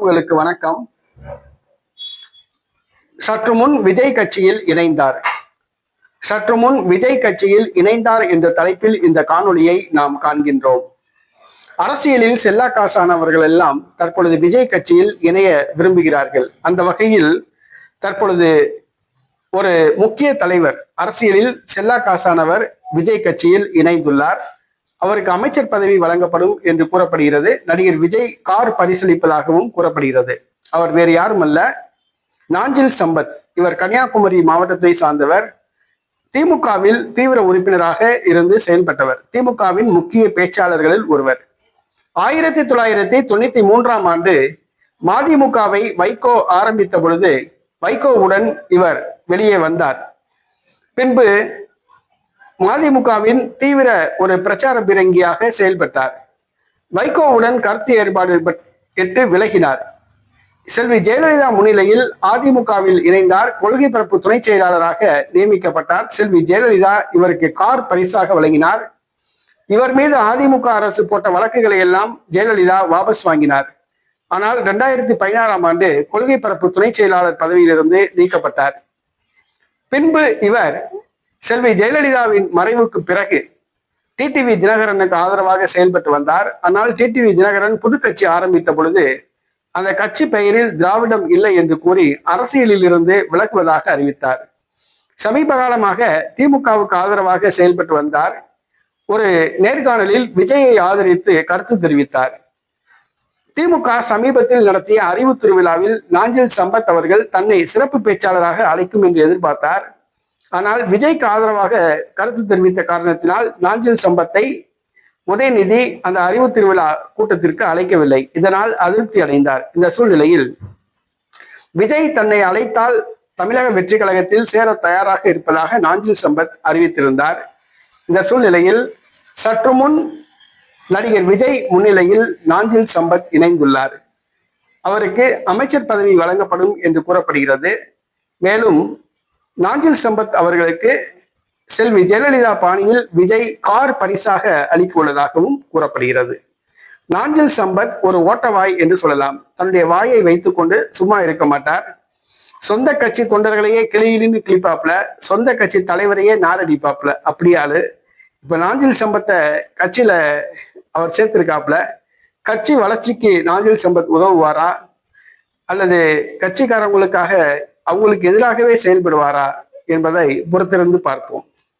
உங்களுக்கு வணக்கம். சற்று முன் விஜய் கட்சியில் இணைந்தார். சற்று முன் விஜய் கட்சியில் இணைந்தார் என்ற தலைப்பில் இந்த காணொளியை நாம் காண்கின்றோம். அரசியலில் செல்லா காசானவர்கள் எல்லாம் தற்பொழுது விஜய் கட்சியில் இணைய விரும்புகிறார்கள். அந்த வகையில் தற்பொழுது ஒரு முக்கிய தலைவர் அரசியலில் செல்லா காசானவர் விஜய் கட்சியில் இணைந்துள்ளார். அவருக்கு அமைச்சர் பதவி வழங்கப்படும் என்று கூறப்படுகிறது. நடிகர் விஜய் கார் பரிசீலிப்பதாகவும் கூறப்படுகிறது. அவர் வேறு யாரும் அல்ல நாஞ்சில் சம்பத் இவர் கன்னியாகுமரி மாவட்டத்தை சார்ந்தவர். திமுகவில் தீவிர உறுப்பினராக இருந்து செயல்பட்டவர். திமுகவின் முக்கிய பேச்சாளர்களில் ஒருவர். ஆயிரத்தி தொள்ளாயிரத்தி தொண்ணூத்தி மூன்றாம் ஆண்டு மதிமுகவை வைகோ ஆரம்பித்த பொழுது வைகோவுடன் இவர் வெளியே வந்தார். பின்பு மதிமுகவின் தீவிர ஒரு பிரச்சார பிரங்கியாக செயல்பட்டார். வைகோவுடன் கருத்து ஏற்பாடு எட்டு விலகினார். செல்வி ஜெயலலிதா முன்னிலையில் அதிமுகவில் இணைந்தார் கொள்கை பரப்பு துணை செயலாளராக நியமிக்கப்பட்டார் செல்வி ஜெயலலிதா. இவருக்கு கார் பரிசாக வழங்கினார். இவர் மீது அதிமுக அரசு போட்ட வழக்குகளை எல்லாம் ஜெயலலிதா வாபஸ் வாங்கினார். ஆனால் இரண்டாயிரத்தி பதினாறாம் ஆண்டு கொள்கை பரப்பு துணை செயலாளர் பதவியிலிருந்து நீக்கப்பட்டார். பின்பு இவர் செல்வி ஜெயலலிதாவின் மறைவுக்கு பிறகு டிடிவி தினகரனுக்கு ஆதரவாக செயல்பட்டு வந்தார். ஆனால் டிடிவி தினகரன் புது கட்சி ஆரம்பித்த பொழுது அந்த கட்சி பெயரில் திராவிடம் இல்லை என்று கூறி அரசியலில் இருந்து விலக்குவதாக அறிவித்தார். சமீப காலமாக திமுகவுக்கு ஆதரவாக செயல்பட்டு வந்தார். ஒரு நேர்காணலில் விஜயை ஆதரித்து கருத்து தெரிவித்தார். திமுக சமீபத்தில் நடத்திய அறிவு திருவிழாவில் நாஞ்சில் சம்பத் அவர்கள் தன்னை சிறப்பு பேச்சாளராக அழைக்கும் என்று எதிர்பார்த்தார். ஆனால் விஜய்க்கு ஆதரவாக கருத்து தெரிவித்த காரணத்தினால் நாஞ்சில் சம்பத்தை உதயநிதி அந்த அறிவு திருவிழா கூட்டத்திற்கு அழைக்கவில்லை. இதனால் அதிருப்தி அடைந்தார். இந்த சூழ்நிலையில் விஜய் தன்னை அழைத்தால் தமிழக வெற்றி கழகத்தில் சேர தயாராக இருப்பதாக நாஞ்சில் சம்பத் அறிவித்திருந்தார். இந்த சூழ்நிலையில் சற்று முன் நடிகர் விஜய் முன்னிலையில் நாஞ்சில் சம்பத் இணைந்துள்ளார். அவருக்கு அமைச்சர் பதவி வழங்கப்படும் என்று கூறப்படுகிறது. மேலும் நாஞ்சில் சம்பத் அவர்களுக்கு செல்வி ஜெயலலிதா பாணியில் விஜய் கார் பரிசாக அளிக்க உள்ளதாகவும் கூறப்படுகிறது. நாஞ்சில் சம்பத் ஒரு ஓட்டவாய் என்று சொல்லலாம். தன்னுடைய வாயை வைத்துக்கொண்டு சும்மா இருக்க மாட்டார். சொந்த கட்சி தொண்டர்களையே கிளியிலிருந்து கிளிப்பாப்ல சொந்த கட்சி தலைவரையே நாரடிப்பாப்ல. அப்படியாளு இப்ப நாஞ்சில் சம்பத்தை கட்சியில அவர் சேர்த்திருக்காப்ல. கட்சி வளர்ச்சிக்கு நாஞ்சில் சம்பத் உதவுவாரா? அல்லது கட்சிக்காரங்களுக்காக அவங்களுக்கு எதிராகவே செயல்படுவாரா என்பதை புறத்திலிருந்து பார்ப்போம்.